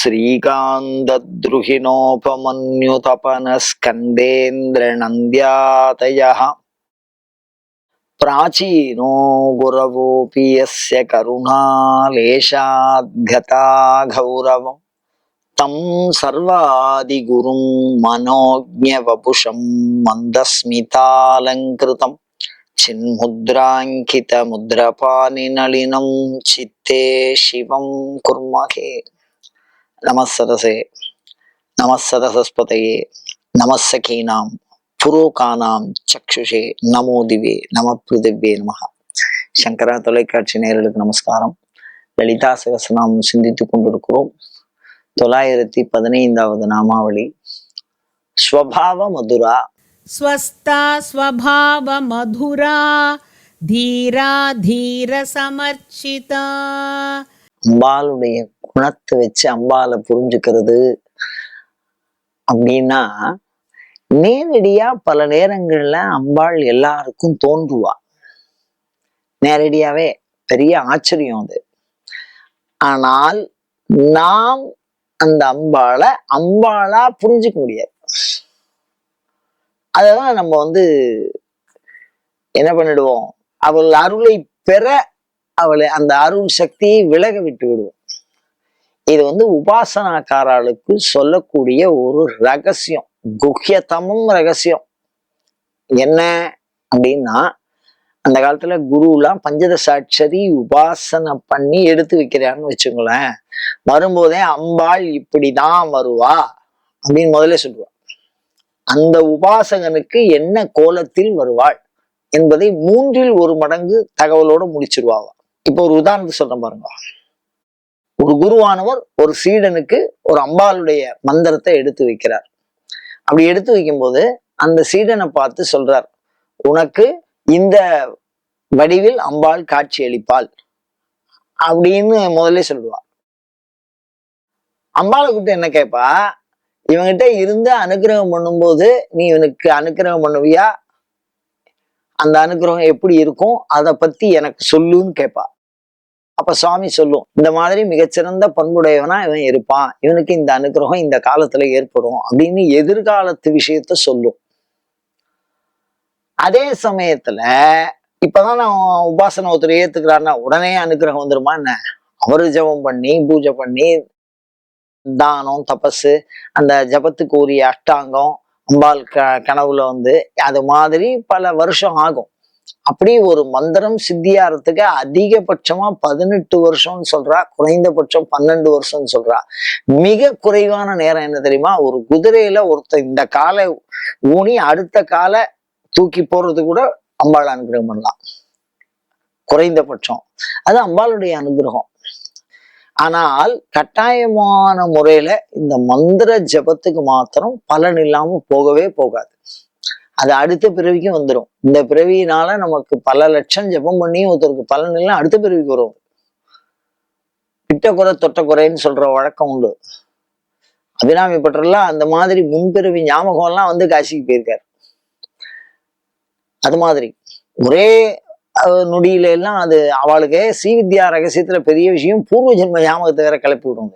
श्रीकान्तद्रुहिणोपमन्युतपनस्कन्देन्द्रनन्द्यातयः प्राचीनो गुरवोऽपि यस्य करुणालेशाद्गता गौरवम् तं सर्वादिगुरुं मनोज्ञवपुषं मन्दस्मितालङ्कृतम् चिन्मुद्राङ्कितमुद्रपानिनलिनं चित्ते शिवं कुर्महे నమస్సరసే నమస్సరసస్పతయే నమస్సఖీనాం పురోకానాం చక్షుషే నమో దివే నమ పృథివ్యే నమ శంకర தொலைக்காட்சி நேரலுக்கு நமஸ்காரம் லலிதா சகசநாம் சிந்தித்து கொண்டிருக்கிறோம் தொள்ளாயிரத்தி பதினைந்தாவது நாமாவளி ஸ்வபாவ மதுரா ஸ்வஸ்தா ஸ்வபாவ மதுரா தீரா தீர சமர்ச்சிதா அம்பாளுடைய குணத்தை வச்சு அம்பால புரிஞ்சுக்கிறது அப்படின்னா நேரடியா பல நேரங்கள்ல அம்பாள் எல்லாருக்கும் தோன்றுவா. நேரடியாவே பெரிய ஆச்சரியம் அது. ஆனால் நாம் அந்த அம்பாளை அம்பாளா புரிஞ்சுக்க முடியாது. அதெல்லாம் நம்ம வந்து என்ன பண்ணிடுவோம்? அவள் அருளை பெற அவளை அந்த அருள் சக்தியை விலக விட்டு விடுவோம் இது வந்து உபாசனாக்காரர்களுக்கு சொல்லக்கூடிய ஒரு ரகசியம். குஹ்யதமும் ரகசியம். என்ன அப்படின்னா அந்த காலத்துல குருலாம் பஞ்சதசாட்சரி உபாசனை பண்ணி எடுத்து வைக்கிறான்னு வச்சுங்களேன் வரும்போதே அம்பாள் இப்படிதான் வருவா அப்படின்னு முதல்ல சொல்லுவா அந்த உபாசகனுக்கு என்ன கோலத்தில் வருவாள் என்பதை மூன்றில் ஒரு மடங்கு தகவலோட முடிச்சிருவாவா இப்போ ஒரு உதாரணத்தை சொல்றேன் பாருங்க. ஒரு குருவானவர் ஒரு சீடனுக்கு ஒரு அம்பாளுடைய மந்திரத்தை எடுத்து வைக்கிறார். அப்படி எடுத்து வைக்கும்போது அந்த சீடனை பார்த்து சொல்றார் உனக்கு இந்த வடிவில் அம்பாள் காட்சி அளிப்பாள் அப்படின்னு முதல்ல சொல்லுவா. அம்பாளை கூப்பிட்டு என்ன கேட்பா இவங்கிட்ட இருந்து அனுக்கிரகம் பண்ணும்போது நீ இவனுக்கு அனுக்கிரகம் பண்ணுவியா? அந்த அனுக்கிரகம் எப்படி இருக்கும்? அதை பத்தி எனக்கு சொல்லுன்னு கேட்பா அப்ப சுவாமி சொல்லும் இந்த மாதிரி மிகச்சிறந்த பண்புடையவனா இவன் இருப்பான். இவனுக்கு இந்த அனுகிரகம் இந்த காலத்துல ஏற்படும் அப்படின்னு எதிர்காலத்து விஷயத்த சொல்லும். அதே சமயத்துல இப்பதான் நான் உபாசனை ஒருத்தர் ஏத்துக்கிறாருன்னா உடனே அனுகிரகம் வந்துருமா என்ன? அவரு ஜபம் பண்ணி பூஜை பண்ணி தானம் தபஸ் அந்த ஜபத்துக்கு உரிய அஷ்டாங்கம் அம்பாள் க கனவுல வந்து அது மாதிரி பல வருஷம் ஆகும். அப்படி ஒரு மந்திரம் சித்தியாரத்துக்கு அதிகபட்சமா பதினெட்டு வருஷம்னு சொல்றா குறைந்தபட்சம் பன்னெண்டு வருஷம்னு சொல்றா. மிக குறைவான நேரம் என்ன தெரியுமா? ஒரு குதிரையில ஒருத்தர் இந்த காலை ஊனி அடுத்த காலை தூக்கி போறது கூட அம்பாள் அனுகிரகம் பண்ணலாம். குறைந்தபட்சம். அது அம்பாளுடைய அனுகிரகம். ஆனால் கட்டாயமான முறையில இந்த மந்திர ஜபத்துக்கு மாத்திரம் பலன் இல்லாம போகவே போகாது. அது அடுத்த பிறவிக்கும் வந்துடும் இந்த பிறவியினால நமக்கு பல லட்சம் ஜெபம் பண்ணி ஒருத்தருக்கு பலன் இல்லை அடுத்த பிறவிக்கு வரும். கிட்ட குறை தொட்ட குறைன்னு சொல்ற வழக்கம் உண்டு. அபிராமி பட்டர்லாம் அந்த மாதிரி முன்பிறவி ஞாபகம் எல்லாம் வந்து காசிக்கு போயிருக்காரு. அது மாதிரி. ஒரே நொடியில எல்லாம் அது அவளுக்கு ஸ்ரீவித்யா ரகசியத்துல பெரிய விஷயம் பூர்வ ஜென்ம ஞாபகத்தை வேற கிளப்பி விடுங்க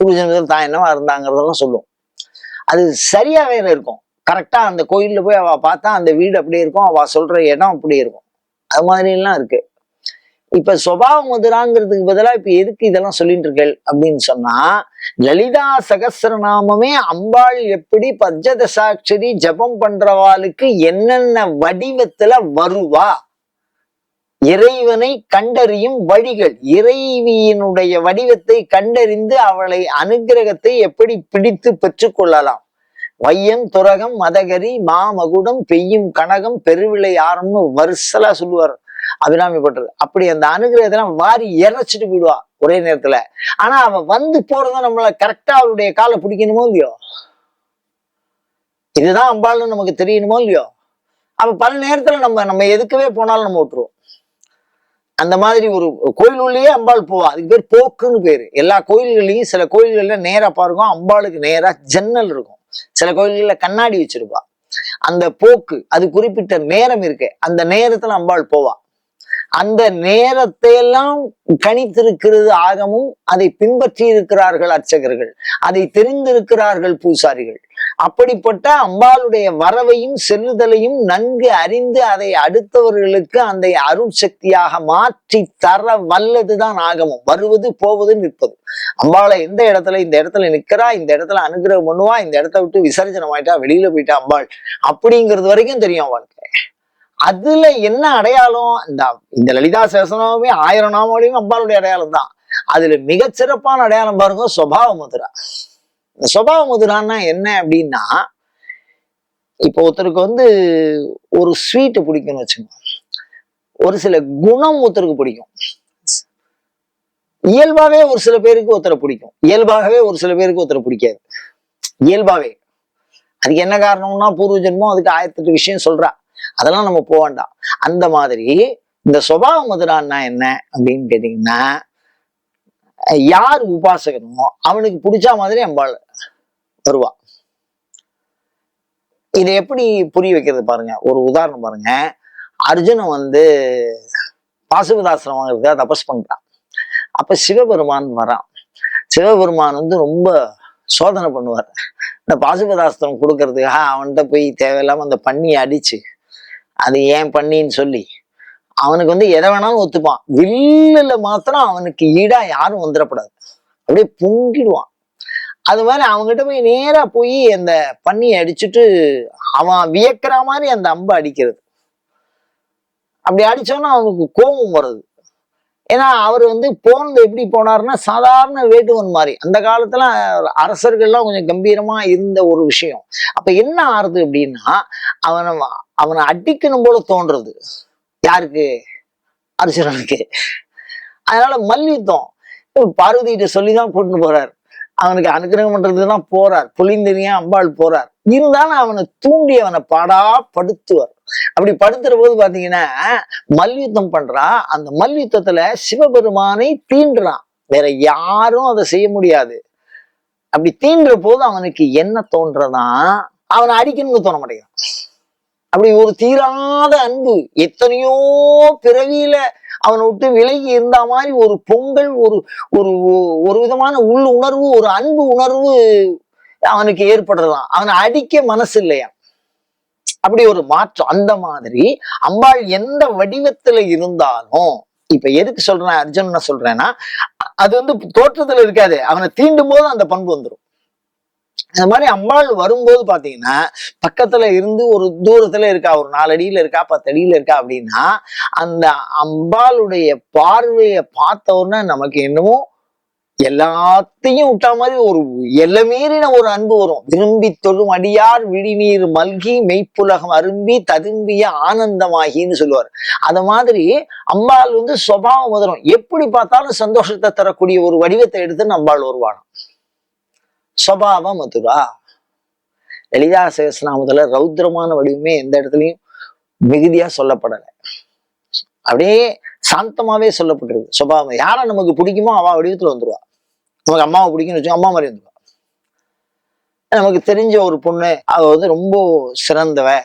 பூர்வ ஜென்மத்தில் தான் என்னவா இருந்தாங்கிறதெல்லாம் சொல்லும். அது சரியா வேற இருக்கும். கரெக்டா அந்த கோயில்ல போய் அவள் பார்த்தா அந்த வீடு அப்படியே இருக்கும் அவள் சொல்ற இடம் அப்படியே இருக்கும். அது மாதிரி எல்லாம் இருக்கு. இப்ப சுபாவ மதுராங்கிறதுக்கு பதிலா இப்ப எதுக்கு இதெல்லாம் சொல்லிட்டு இருக்கேள் அப்படின்னு சொன்னா லலிதா சகஸ்ரநாமமே அம்பாள் எப்படி பஞ்சதசாட்சரி ஜபம் பண்றவாளுக்கு என்னென்ன வடிவத்துல வருவா? இறைவனை கண்டறியும் வழிகள். இறைவியினுடைய வடிவத்தை கண்டறிந்து அவளை அனுக்கிரகத்தை எப்படி பிடித்து பெற்றுக்கொள்ளலாம் வையம் துரகம் மதகரி மாமகுடம் பெய்யும் கனகம் பெருவிளை ஆரம்னு வருசலா சொல்லுவார் அபிராமி பட்டர் அப்படி அந்த அனுகிரகத்தெல்லாம் வாரி இறைச்சிட்டு போயிடுவா ஒரே நேரத்துல. ஆனா அவ வந்து போறத நம்மள கரெக்டா அவளுடைய காலை பிடிக்கணுமோ இல்லையோ? இதுதான் அம்பாள்னு நமக்கு தெரியணுமோ இல்லையோ? அப்ப பல நேரத்துல நம்ம நம்ம எதுக்கவே போனாலும் நம்ம விட்டுருவோம் அந்த மாதிரி ஒரு கோயில் உள்ளேயே அம்பாள் போவா. அதுக்கு பேர் போக்குன்னு பேரு. எல்லா கோயில்கள்லயும் சில கோயில்கள்ல நேரா பாருங்க அம்பாளுக்கு நேரா ஜன்னல் இருக்கும். சில கோயில்களில் கண்ணாடி வச்சிருப்பா. அந்த போக்கு அது குறிப்பிட்ட நேரம் இருக்கு அந்த நேரத்துல அம்பாள் போவா. அந்த நேரத்தை எல்லாம் கணித்திருக்கிறது ஆகமும் அதை பின்பற்றி இருக்கிறார்கள் அர்ச்சகர்கள். அதை தெரிந்திருக்கிறார்கள் பூசாரிகள். அப்படிப்பட்ட அம்பாளுடைய வரவையும் செல்லுதலையும் நன்கு அறிந்து அதை அடுத்தவர்களுக்கு அந்த அருள் சக்தியாக மாற்றி தர வல்லதுதான் ஆகமும். வருவது போவது நிற்பது. அம்பாளை எந்த இடத்துல இந்த இடத்துல நிற்கிறா இந்த இடத்துல அனுகிரகம் பண்ணுவா இந்த இடத்த விட்டு விசர்ஜனம் ஆயிட்டா வெளியில போயிட்டா அம்பாள். அப்படிங்கிறது வரைக்கும் தெரியும் அவளுக்கு. அதுல என்ன அடையாளம்? இந்த இந்த லலிதா சேசனமே ஆயிரம் நாமாவளியும் அம்பாளுடைய அடையாளம் தான். அதுல மிகச்சிறப்பான அடையாளம் பாருங்க சுபாவ முதிரா. இந்த சுபாவ முதிரான்னா என்ன அப்படின்னா இப்போ ஒருத்தருக்கு வந்து ஒரு ஸ்வீட்டு பிடிக்கும்னு வச்சுக்கோங்க. ஒரு சில குணம் ஒருத்தருக்கு பிடிக்கும். இயல்பாவே ஒரு சில பேருக்கு ஒருத்தரை பிடிக்கும். இயல்பாகவே ஒரு சில பேருக்கு ஒருத்தரை பிடிக்காது. இயல்பாவே. அதுக்கு என்ன காரணம்னா பூர்வ ஜென்மம் அதுக்கு ஆயிரத்தெட்டு விஷயம் சொல்றா. அதெல்லாம் நம்ம போக வேண்டாம். அந்த மாதிரி இந்த சுபாவ மதுரான்னா என்ன அப்படின்னு கேட்டீங்கன்னா யார் உபாசகனோ அவனுக்கு பிடிச்ச மாதிரி அம்பாள் வருவா. இதை எப்படி புரிய வைக்கிறது பாருங்க. ஒரு உதாரணம் பாருங்க. அர்ஜுனன் வந்து பாசுபதாசிரம் வாங்குறதுக்காக தபஸ் பண்றான். அப்ப சிவபெருமான் வரான். சிவபெருமான் வந்து ரொம்ப சோதனை பண்ணுவார். இந்த பாசுபதாஸ்திரம் கொடுக்கறதுக்காக அவன்கிட்ட போய் தேவையில்லாம அந்த பண்ணியை அடிச்சு அது ஏன் பண்ணின்னு சொல்லி அவனுக்கு வந்து எதை வேணாலும் ஒத்துப்பான். வில்லுல மாத்திரம் அவனுக்கு ஈடா யாரும் வந்துடக்கூடாது. அப்படியே பொங்கிடுவான். அது மாதிரி அவங்ககிட்ட போய் நேரா போய் அந்த பண்ணியை அடிச்சுட்டு அவன் வியக்கிற மாதிரி அந்த அம்பை அடிக்கிறது. அப்படி அடிச்சோன்னா அவனுக்கு கோபம் வருது ஏன்னா அவர் வந்து போனது எப்படி போனாருன்னா சாதாரண வேட்டுவன் மாதிரி. அந்த காலத்துல அரசர்கள்லாம் கொஞ்சம் கம்பீரமா இருந்த ஒரு விஷயம். அப்ப என்ன ஆறுது அப்படின்னா அவனை அவனை அடிக்கணும் போல தோன்றது. யாருக்கு? அர்ஜுனனுக்கு அதனால மல்யுத்தம். பார்வதிகிட்ட சொல்லிதான் கூட்டிட்டு போறாரு. அவனுக்கு அனுகிரகம் பண்றதுதான் போறார். புலிந்தனியா அம்பாள் போறார். இருந்தாலும் அவனை தூண்டி அவனை பாடா படுத்துவார். அப்படி படுத்துற போது பாத்தீங்கன்னா மல்யுத்தம் பண்றான். அந்த மல்யுத்தத்துல சிவபெருமானை தீண்டுறான். வேற யாரும் அதை செய்ய முடியாது. அப்படி தீண்டுற போது அவனுக்கு என்ன தோன்றதா அவனை அடிக்கணும்னு தோண மாட்டேங்கிறான் அப்படி ஒரு தீராத அன்பு. எத்தனையோ பிறவியில அவனை விட்டு விலகி இருந்த மாதிரி ஒரு பொங்கல் ஒரு ஒரு ஒரு விதமான உள் உணர்வு ஒரு அன்பு உணர்வு அவனுக்கு ஏற்படுறதாம் அவனை அடிக்க மனசு இல்லையா? அப்படி ஒரு மாற்றம். அந்த மாதிரி அம்பாள் எந்த வடிவத்துல இருந்தாலும் இப்ப எதுக்கு சொல்றேன்? அர்ஜுன் சொல்றேன்னா அது வந்து தோற்றத்துல இருக்காது. அவனை தீண்டும் போது அந்த பண்பு வந்துடும் இந்த மாதிரி அம்பாள் வரும்போது பாத்தீங்கன்னா பக்கத்துல இருந்து ஒரு தூரத்துல இருக்கா ஒரு நாலு அடியில இருக்கா பத்து அடியில இருக்கா அப்படின்னா அந்த அம்பாளுடைய பார்வையை பார்த்த உடனே நமக்கு என்னமோ எல்லாத்தையும் விட்டா மாதிரி ஒரு எல்லை மீறின ஒரு அன்பு வரும். விரும்பி தொழும் அடியார் விழிநீர் மல்கி மெய்ப்புலகம் அரும்பி ததும்பிய ஆனந்தமாகின்னு சொல்லுவார். அந்த மாதிரி அம்பாள் வந்து சுபாவம் முதலும். எப்படி பார்த்தாலும் சந்தோஷத்தை தரக்கூடிய ஒரு வடிவத்தை எடுத்து அம்பாள் வருவானாம் சுபாவ மதுரா லலிதா சகஸ்நாமத்துல ரௌத்ரமான வடிவமே எந்த இடத்துலயும் மிகுதியா சொல்லப்படலை. அப்படியே சாந்தமாவே சொல்லப்பட்டிருக்கு. சுபாவம். யாரை நமக்கு பிடிக்குமோ அவ வடிவத்துல வந்துருவா. நமக்கு அம்மாவை பிடிக்கும்னு வச்சோம் அம்மா மாதிரி வந்துருவா. நமக்கு தெரிஞ்ச ஒரு பொண்ணு அவ வந்து ரொம்ப சிறந்தவ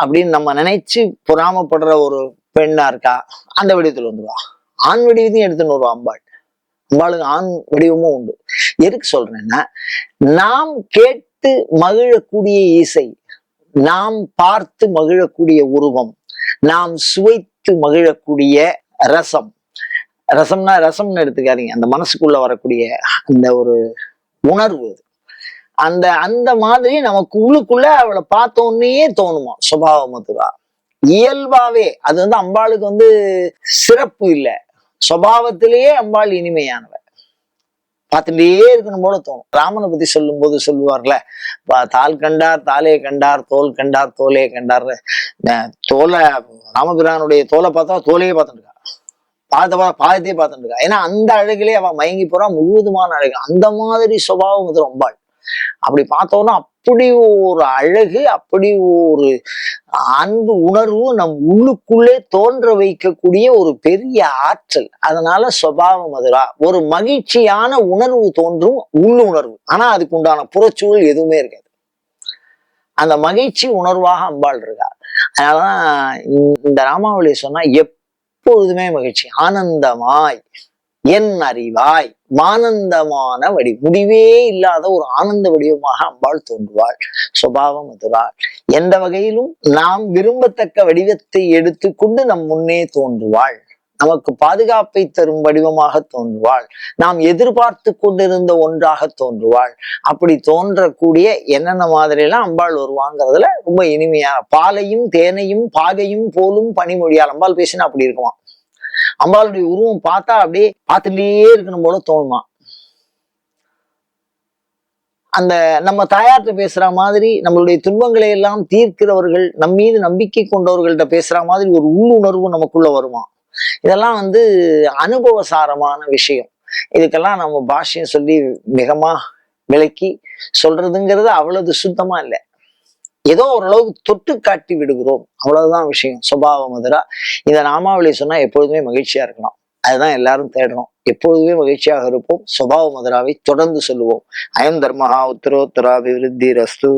அப்படின்னு நம்ம நினைச்சு பொறாமப்படுற ஒரு பெண்ணா இருக்கா? அந்த வடிவத்துல வந்துருவா. ஆண் வடிவத்தையும் எடுத்துன்னு வருவா அம்பாள். அம்பாளுக்கு ஆண் வடிவமும் உண்டு. எதுக்கு சொல்றேன்னா நாம் கேட்டு மகிழக்கூடிய இசை நாம் பார்த்து மகிழக்கூடிய உருவம் நாம் சுவைத்து மகிழக்கூடிய ரசம். ரசம்னா ரசம்னு எடுத்துக்காதீங்க. அந்த மனசுக்குள்ள வரக்கூடிய அந்த ஒரு உணர்வு அந்த அந்த மாதிரி நமக்கு உள்ளுக்குள்ள அவளை பார்த்தோன்னே தோணுமா? சுபாவ மதுரா இயல்பாவே. அது வந்து அம்பாளுக்கு வந்து சிறப்பு இல்லை. சுபாவத்திலேயே அம்பாள் இனிமையானவ பார்த்துட்டே இருக்கணும் போல தோணும். ராமனை பத்தி சொல்லும் போது சொல்லுவார்ல பா- தாள் கண்டார் தாலே கண்டார் தோல் கண்டார் தோலே கண்டார். தோலை ராமபிரானுடைய தோலை பார்த்தா தோலையே பார்த்துட்டு இருக்கா. பாதத்தை பாதத்தையே பார்த்துட்டு இருக்கா. ஏன்னா அந்த அழகிலே அவன் மயங்கி போறா முழுவதுமான அழகு. அந்த மாதிரி சுபாவம் வந்து ரொம்ப அப்படி பார்த்தோன்னா அப்படி ஒரு அழகு அப்படி ஒரு அன்பு உணர்வு நம் உள்ளுக்குள்ளே தோன்ற வைக்கக்கூடிய ஒரு பெரிய ஆற்றல். அதனால சுவாவ அதுரா ஒரு மகிழ்ச்சியான உணர்வு தோன்றும் உள்ளுணர்வு. ஆனா அதுக்கு உண்டான புறச்சூழல் எதுவுமே இருக்காது. அந்த மகிழ்ச்சி உணர்வாக அம்பாள் இருக்கா. அதனாலதான் இந்த- இந்த ராமாவளி சொன்னா எப்பொழுதுமே மகிழ்ச்சி. ஆனந்தமாய். என் அறிவாய் மானந்தமான வடி. முடிவே இல்லாத ஒரு ஆனந்த வடிவமாக அம்பாள் தோன்றுவாள். சுபாவம் மதுராள் எந்த வகையிலும் நாம் விரும்பத்தக்க வடிவத்தை எடுத்துக்கொண்டு நம் முன்னே தோன்றுவாள். நமக்கு பாதுகாப்பை தரும் வடிவமாக தோன்றுவாள். நாம் எதிர்பார்த்து கொண்டிருந்த ஒன்றாக தோன்றுவாள். அப்படி தோன்றக்கூடிய என்னென்ன மாதிரியெல்லாம் அம்பாள் வருவாங்கிறதுல ரொம்ப இனிமையா பாலையும் தேனையும் பாகையும் போலும் பனிமொழியால் அம்பாள் பேசினா அப்படி இருக்குமா? அம்பாளுடைய உருவம் பார்த்தா அப்படியே பார்த்துட்டே இருக்கணும் போல தோணுமா அந்த நம்ம தாயார்கிட்ட பேசுற மாதிரி நம்மளுடைய துன்பங்களை எல்லாம் தீர்க்கிறவர்கள் நம் மீது நம்பிக்கை கொண்டவர்கள்ட்ட பேசுற மாதிரி ஒரு உள்ளுணர்வு நமக்குள்ள வருமா இதெல்லாம் வந்து அனுபவசாரமான விஷயம். இதுக்கெல்லாம் நம்ம பாஷ்யம் சொல்லி மிகமா விளக்கி சொல்றதுங்கிறது அவ்வளவு சுத்தமா இல்லை. ஏதோ ஓரளவுக்கு தொட்டு காட்டி விடுகிறோம். அவ்வளவுதான் விஷயம். சுபாவ மதுரா இந்த நாமாவளி சொன்னா எப்பொழுதுமே மகிழ்ச்சியா இருக்கலாம். அதுதான் எல்லாரும் தேடுறோம் எப்பொழுதுமே மகிழ்ச்சியாக இருப்போம். சுபாவ மதுராவை தொடர்ந்து சொல்லுவோம். அயம் தர்மஹா உத்தரோத்தராபிவிருத்தி ரஸ்து